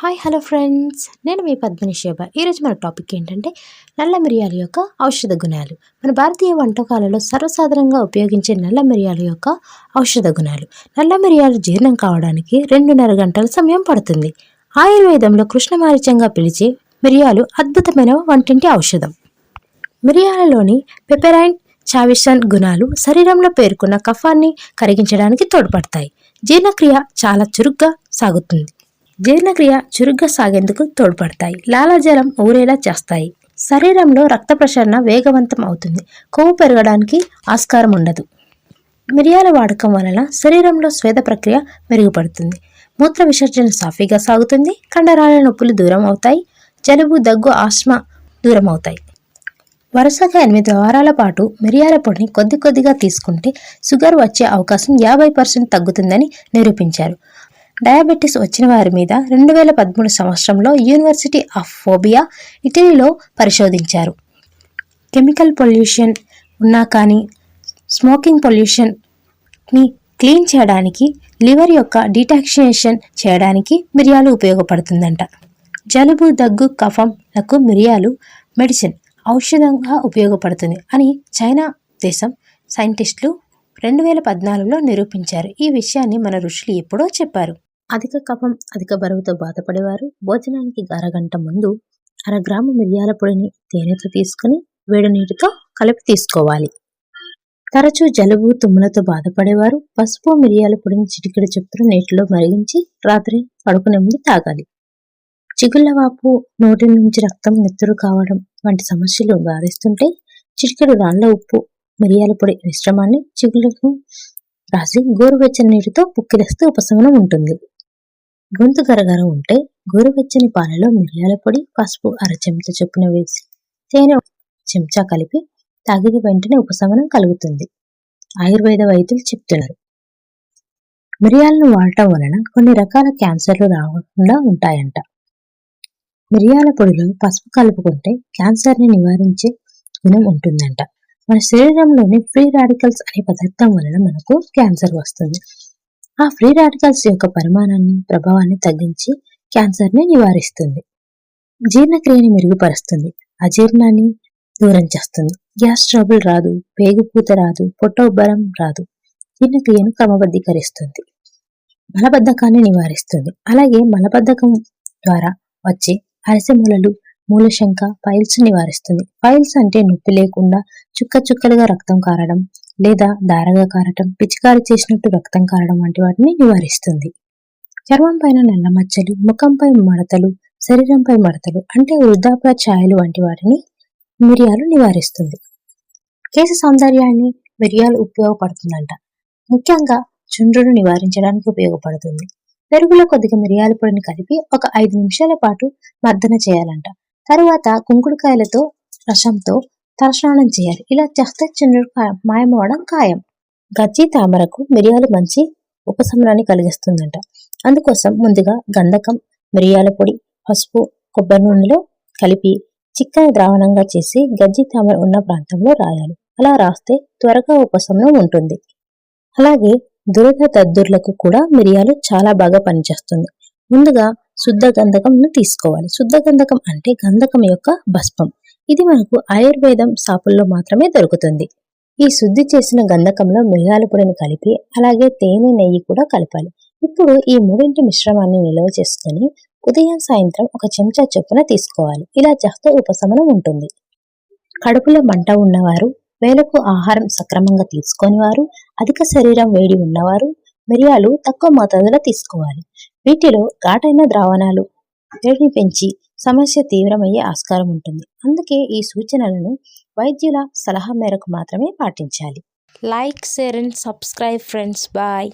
Hi hello friends. నేను మీ పద్మని శోభ. ఈరోజు మన టాపిక్ ఏంటంటే నల్ల మిరియాల యొక్క ఔషధ గుణాలు. మన భారతీయ వంటకాలలో సర్వసాధారణంగా ఉపయోగించే నల్ల మిరియాల యొక్క ఔషధ గుణాలు. నల్ల మిరియాలు జీర్ణం కావడానికి రెండున్నర గంటల సమయం పడుతుంది. ఆయుర్వేదంలో కృష్ణమారిచంగా పిలిచే మిరియాలు అద్భుతమైన వంటింటి ఔషధం. మిరియాలలోని పెపెరైన్ చావిసన్ గుణాలు శరీరంలో పేర్కొన్న కఫాన్ని కరిగించడానికి తోడ్పడతాయి. జీర్ణక్రియ చాలా చురుగ్గా సాగుతుంది. జీర్ణక్రియ చురుగ్గా సాగేందుకు తోడ్పడతాయి. లాలాజలం ఊరేలా చేస్తాయి. శరీరంలో రక్త ప్రసరణ వేగవంతం అవుతుంది. కొవ్వు పెరగడానికి ఆస్కారం ఉండదు. మిరియాల వాడకం వలన శరీరంలో స్వేద ప్రక్రియ మెరుగుపడుతుంది. మూత్ర విసర్జన సాఫీగా సాగుతుంది. కండరాల నొప్పులు దూరం అవుతాయి. జలుబు దగ్గు ఆస్మా దూరం అవుతాయి. వరుసగా ఎనిమిది వారాల పాటు మిరియాల పొడిని కొద్ది కొద్దిగా తీసుకుంటే షుగర్ వచ్చే అవకాశం యాభై పర్సెంట్ తగ్గుతుందని నిరూపించారు. డయాబెటీస్ వచ్చిన వారి మీద రెండు వేల పదమూడు సంవత్సరంలో యూనివర్సిటీ ఆఫ్ ఫోబియా ఇటలీలో పరిశోధించారు. కెమికల్ పొల్యూషన్ ఉన్నా కానీ స్మోకింగ్ పొల్యూషన్ని క్లీన్ చేయడానికి లివర్ యొక్క డిటాక్సినేషన్ చేయడానికి మిరియాలు ఉపయోగపడుతుందంట. జలుబు దగ్గు కఫంలకు మిరియాలు మెడిసిన్ ఔషధంగా ఉపయోగపడుతుంది అని చైనా దేశం సైంటిస్టులు రెండు వేల పద్నాలుగులో నిరూపించారు. ఈ విషయాన్ని మన ఋషులు ఎప్పుడో చెప్పారు. అధిక కఫం అధిక బరువుతో బాధపడేవారు. భోజనానికి అరగంట ముందు అరగ్రాము మిరియాల పొడిని తేనెతో తీసుకుని వేడి నీటితో కలిపి తీసుకోవాలి. తరచూ జలుబు తుమ్ములతో బాధపడేవారు. పసుపు మిరియాల పొడిని చిటికెడు చొప్పున నీటిలో మరిగించి రాత్రి పడుకునే ముందు తాగాలి. చిగుళ్ళవాపు నోటి నుంచి రక్తం నెత్తురు కావడం వంటి సమస్యలు బాధిస్తుంటే చిటికెడు రాళ్ళ ఉప్పు మిరియాల పొడి మిశ్రమాన్ని చిగుళ్ళకు రాసి గోరువెచ్చని నీటితో పుక్కిలిస్తే ఉపశమనం ఉంటుంది. గొంతు గరగర ఉంటే గోరువెచ్చని పాలలో మిరియాల పొడి పసుపు అర చెంచా చొప్పున వేసి తేనె చెంచా కలిపి తాగిన వెంటనే ఉపశమనం కలుగుతుంది. ఆయుర్వేద వైద్యులు చెప్తున్నారు. మిరియాలను వాడటం వలన కొన్ని రకాల క్యాన్సర్లు రాకుండా ఉంటాయంట. మిరియాల పొడిలో పసుపు కలుపుకుంటే క్యాన్సర్ని నివారించే గుణం ఉంటుందంట. మన శరీరంలోని ఫ్రీ రాడికల్స్ అనే పదార్థం వలన మనకు క్యాన్సర్ వస్తుంది. ఆ ఫ్రీ రాడికల్స్ యొక్క పరిమాణాన్ని ప్రభావాన్ని తగ్గించి క్యాన్సర్ని నివారిస్తుంది. జీర్ణక్రియని మెరుగుపరుస్తుంది. అజీర్ణాన్ని దూరం చేస్తుంది. గ్యాస్ ట్రబుల్ రాదు. పేగుపూత రాదు. పొట్టోబ్బరం రాదు. జీర్ణక్రియను క్రమబద్ధీకరిస్తుంది. మలబద్ధకాన్ని నివారిస్తుంది. అలాగే మలబద్ధకం ద్వారా వచ్చే అరిసెమూలలు మూలశంక ఫైల్స్ నివారిస్తుంది. ఫైల్స్ అంటే నొప్పి లేకుండా చుక్క చుక్కలుగా రక్తం కారడం లేదా దారగా కారటం పిచికారి చేసినట్టు రక్తం కారడం వంటి వాటిని నివారిస్తుంది. చర్మం పైన నల్ల మచ్చలు ముఖంపై మడతలు శరీరంపై మడతలు అంటే వృద్ధాప్య ఛాయలు వంటి వాటిని మిరియాలు నివారిస్తుంది. కేశ సౌందర్యాన్ని మిరియాలు ఉపయోగపడుతుందంట. ముఖ్యంగా చుండ్రును నివారించడానికి ఉపయోగపడుతుంది. పెరుగులో కొద్దిగా మిరియాల పొడిని కలిపి ఒక ఐదు నిమిషాల పాటు మర్దన చేయాలంట. తరువాత కుంకుడుకాయలతో రసంతో తలస్నానం చేయాలి. ఇలా చేస్తే చుండ్రుడు మాయమవడం ఖాయం. గజ్జి తామరకు మిరియాలు మంచి ఉపశమనాన్ని కలిగిస్తుందంట. అందుకోసం ముందుగా గంధకం మిరియాల పొడి పసుపు కొబ్బరి నూనెలో కలిపి చిక్కని ద్రావణంగా చేసి గజ్జి తామర ఉన్న ప్రాంతంలో రాయాలి. అలా రాస్తే త్వరగా ఉపశమనం ఉంటుంది. అలాగే దురద తద్దుర్లకు కూడా మిరియాలు చాలా బాగా పనిచేస్తుంది. ముందుగా శుద్ధ గంధకంను తీసుకోవాలి. శుద్ధ గంధకం అంటే గంధకం యొక్క భస్మం ఇది మనకు ఆయుర్వేదం షాపుల్లో మాత్రమే దొరుకుతుంది. ఈ శుద్ధి చేసిన గంధకంలో మిరియాల పొడిని కలిపి అలాగే తేనె నెయ్యి కూడా కలపాలి. ఇప్పుడు ఈ మూడింటి మిశ్రమాన్ని నిల్వ చేసుకుని ఉదయం సాయంత్రం ఒక చెంచా చొప్పున తీసుకోవాలి. ఇలా చేస్తే ఉపశమనం ఉంటుంది. కడుపులో మంట ఉన్నవారు వేలకు ఆహారం సక్రమంగా తీసుకొనివారు అధిక శరీరం వేడి ఉన్నవారు మిరియాలు తక్కువ మోతాదులో తీసుకోవాలి. వీటిలో ఘాటైన ద్రావణాలు ఒత్తిడిని పెంచి సమస్య తీవ్రమయ్యే ఆస్కారం ఉంటుంది. అందుకే ఈ సూచనలను వైద్యుల సలహా మేరకు మాత్రమే పాటించాలి. Like share and subscribe friends bye